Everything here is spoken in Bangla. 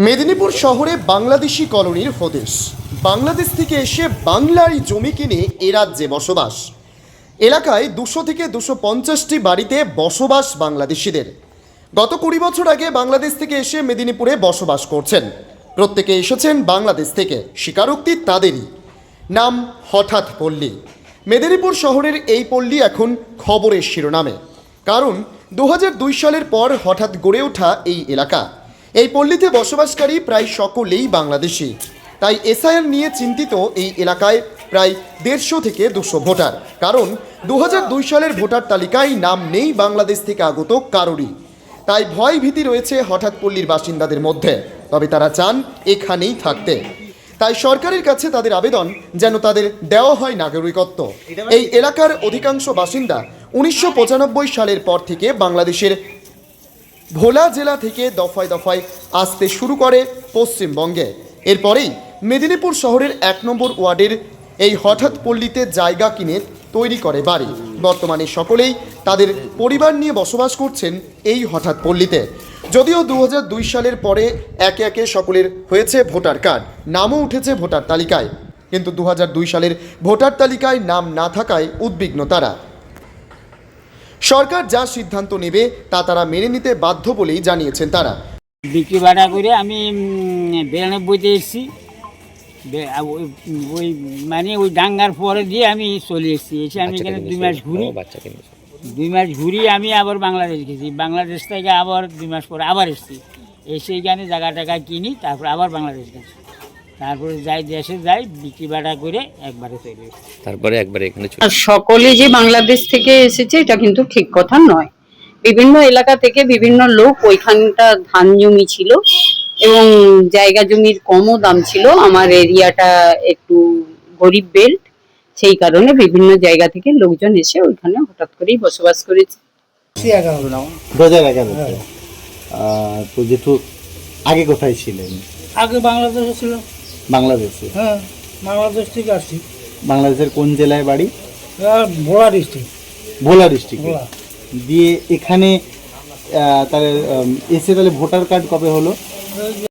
মেদিনীপুর শহরে বাংলাদেশি কলোনির হদেশ বাংলাদেশ থেকে এসে বাংলারই জমি কিনে এ রাজ্যে বসবাস। এলাকায় দুশো থেকে দুশো পঞ্চাশটি বাড়িতে বসবাস বাংলাদেশিদের। গত কুড়ি বছর আগে বাংলাদেশ থেকে এসে মেদিনীপুরে বসবাস করছেন। প্রত্যেকে এসেছেন বাংলাদেশ থেকে, স্বীকারোক্তি তাদেরই। নাম হঠাৎ পল্লী। মেদিনীপুর শহরের এই পল্লী এখন খবরের শিরোনামে। কারণ দু হাজার দুই সালের পর হঠাৎ গড়ে ওঠা এই এলাকা। এই পল্লীতে বসবাসকারী প্রায় সকলেই বাংলাদেশি। তাই এসআইআর নিয়ে চিন্তিত এই এলাকায় প্রায় দেড়শো থেকে দুশো ভোটার। কারণ দুহাজার দুই সালের ভোটার তালিকায় নাম নেই বাংলাদেশ থেকে আগত কারোরই। তাই ভয় ভীতি রয়েছে হঠাৎ পল্লীর বাসিন্দাদের মধ্যে। তবে তারা চান এখানেই থাকতে। তাই সরকারের কাছে তাদের আবেদন যেন তাদের দেওয়া হয় নাগরিকত্ব। এই এলাকার অধিকাংশ বাসিন্দা উনিশশো পঁচানব্বই সালের পর থেকে বাংলাদেশের ভোলা জেলা থেকে দফায় দফায় আসতে শুরু করে পশ্চিমবঙ্গে। এরপরেই মেদিনীপুর শহরের এক নম্বর ওয়ার্ডের এই হঠাৎ পল্লীতে জায়গা কিনে তৈরি করে বাড়ি। বর্তমানে সকলেই তাদের পরিবার নিয়ে বসবাস করছেন এই হঠাৎ পল্লীতে। যদিও দু হাজার দুই সালের পরে একে একে সকলের হয়েছে ভোটার কার্ড, নামও উঠেছে ভোটার তালিকায়। কিন্তু দু হাজার দুই সালের ভোটার তালিকায় নাম না থাকায় উদ্বিগ্ন তারা। সরকার যা সিদ্ধান্ত নেবে তা তারা মেনে নিতে বাধ্য বলেই জানিয়েছেন তারা। বিক্রি বাটা করে আমি বিরানব্বইতে এসেছি। ওই- ওই মানে ওই ডাঙ্গার পরে দিয়ে আমি চলে এসেছি। এসে আমি এখানে দুই মাস ঘুরি। দুই মাস ঘুরি আমি আবার বাংলাদেশ গেছি। বাংলাদেশ থেকে আবার দুই মাস পরে আবার এসেছি। এসে এখানে জায়গা টাকা কিনি তারপর আবার বাংলাদেশ গেছি। তারপরে যাই দেশে যাই বিক্রি বাটা করে একবারে চলে তারপরে একবার এখানে সকলে যে বাংলাদেশ থেকে এসেছে এটা কিন্তু ঠিক কথা নয়। বিভিন্ন এলাকা থেকে বিভিন্ন লোক ওইখানটা ধান জমি ছিল এবং জায়গা জমির কমও দাম ছিল। আমার এরিয়াটা একটু গরিব বেল্ট সেই কারণে বিভিন্ন জায়গা থেকে লোকজন এসে ওইখানে হঠাৎ করেই বসবাস করেছে। দু হাজার এগারোতে তো জেঠু আগে কোথায় ছিলেন? আগে বাংলাদেশে ছিল বাংলাদেশে? হ্যাঁ বাংলাদেশ থেকে আসছি। বাংলাদেশের কোন জেলায় বাড়ি? Bhola district Bhola district Bhola. দিয়ে এখানে তাহলে এসে তাহলে ভোটার কার্ড কবে হলো?